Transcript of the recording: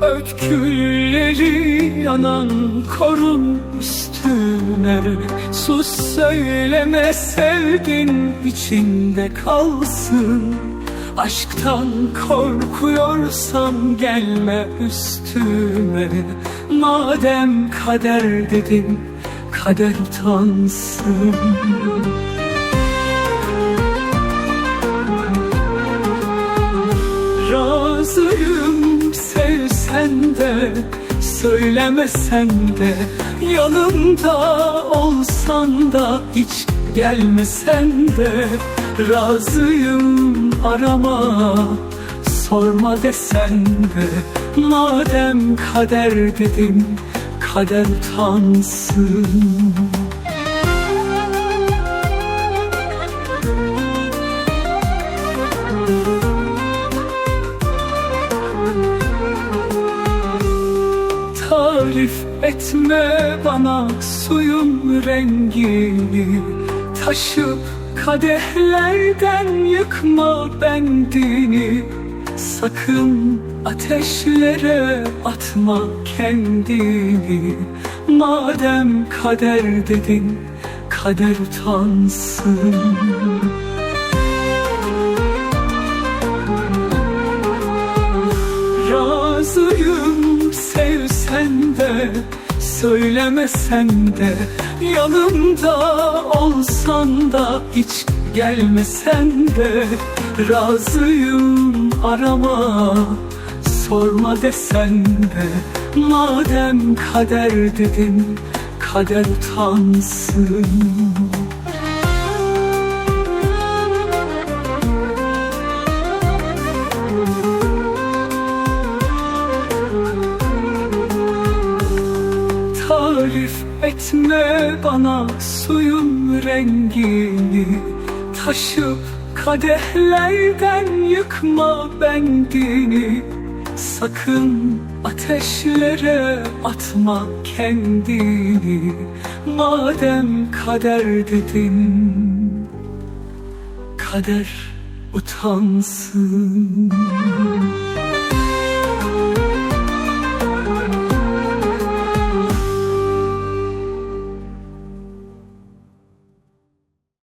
Ötküleri yanan korun üstüne. Sus söyleme sevdin içinde kalsın. Aşktan korkuyorsan gelme üstüme. Madem kader dedin kader utansın. Söylemesen de Yanımda olsan da Hiç gelmesen de Razıyım arama. Sorma desen de Madem kader dedin Kader utansın Tarif etme bana suyun rengini. Taşıp kadehlerden yıkma bendini. Sakın ateşlere atma kendini. Madem kader dedin kader utansın. Razıyım Söylemesen de Yanımda olsan da Hiç gelmesen de Razıyım arama Sorma desen de. Madem kader dedin Kader utansın Tarif etme bana suyun rengini. Taşıp kadehlerden yıkma bendini. Sakın ateşlere atma kendini. Madem kader dedin Kader utansın